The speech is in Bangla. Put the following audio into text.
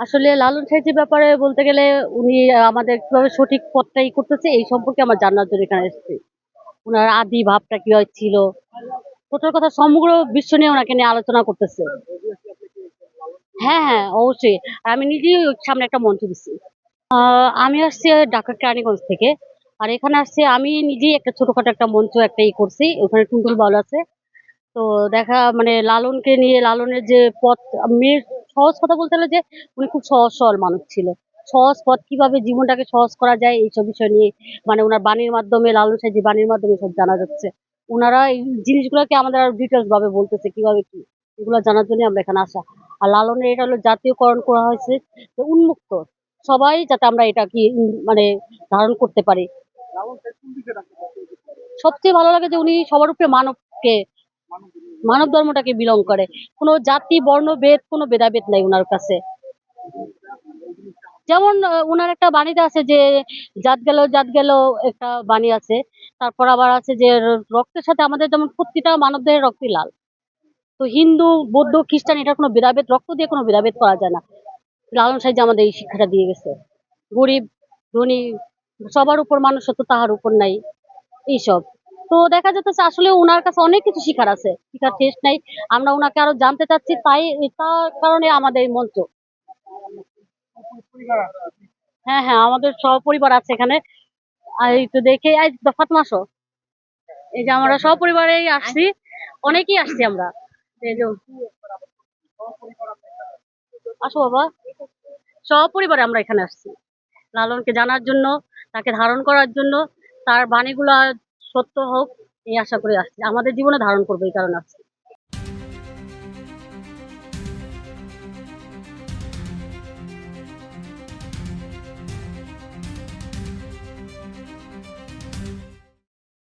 আসলে লালন সাহিত্যের ব্যাপারে বলতে গেলে উনি আমাদের কীভাবে সঠিক পথটাই করতেছে, এই সম্পর্কে আমার জানার জন্য এখানে এসেছি। ওনার আদি ভাবটা কীভাবে ছিল টোটাল কথা সমগ্র বিশ্ব নিয়ে ওনাকে নিয়ে আলোচনা করতেছে। হ্যাঁ হ্যাঁ অবশ্যই। আর আমি নিজেই সামনে একটা মঞ্চ দিচ্ছি আমি আসছি ঢাকা কেরানীগঞ্জ থেকে। আর এখানে আসছি, আমি নিজেই একটা ছোটখাটো একটা মঞ্চ একটা ই করছি, ওখানে টুনটুল বাউল আছে। তো দেখা মানে লালনকে নিয়ে, লালনের যে পথ, মেয়ের সহজ কথা বলতে হলে যে উনি খুব সহজ সরল মানুষ ছিল। সহজ পথ কীভাবে জীবনটাকে সহজ করা যায় এইসব বিষয় নিয়ে মানে ওনার বাণীর মাধ্যমে, লালন সাহেব যে বাণীর মাধ্যমে সব জানা যাচ্ছে। ওনারা এই জিনিসগুলোকে আমাদের আরও ডিটেলস ভাবে বলতেছে কীভাবে কি, এগুলো জানার জন্য আমরা এখানে আসা। আর লালনের এটা হলো জাতীয়করণ করা হয়েছে উন্মুক্ত, সবাই যাতে আমরা এটা কি মানে ধারণ করতে পারি। সবচেয়ে ভালো লাগে যে উনি সবার উপরে মানবকে মানব ধর্মটাকে বিলং করে। কোনো জাতি, বর্ণ, ভেদ, কোনো ভেদাভেদ নাই ওনার কাছে। যেমন ওনার একটা বাণীতে আছে যে, জাত গেল জাত গেল একটা বাণী আছে। তারপর আবার আছে যে, রক্তের সাথে আমাদের যেমন প্রতিটা মানব দেহের রক্তই লাল। তো হিন্দু, বৌদ্ধ, খ্রিস্টান এটা কোনো ভেদাভেদ, রক্ত দিয়ে কোনো ভেদাভেদ করা যায় না। লালন সাহেব আমাদের এই শিক্ষাটা দিয়ে গেছে। গরিব, ধনী, সবার উপর মানুষত্ব তাহার উপর নাই। এইসব। তো দেখা যাচ্ছে আসলে ওনার কাছে অনেক কিছু শিখার আছে, শিখার শেষ নাই। আমরা ওনাকে আরও জানতে চাচ্ছি, তাই তার কারণে আমাদের মঞ্চ। হ্যাঁ হ্যাঁ আমাদের সপরিবার আছে এখানে। আর দেখে ফাতেমা এই যে আমরা সপরিবারেই আসছি, অনেকেই আসছি আমরা। এই যে, আসো বাবা। সপরিবারে আমরা এখানে আসছি। লালনকে জানার জন্য, তাকে ধারণ করার জন্য, তার বাণীগুলো সত্য হোক এই আশা করে আসছি। আমাদের জীবনে ধারণ করবে এই কারণে আসছি।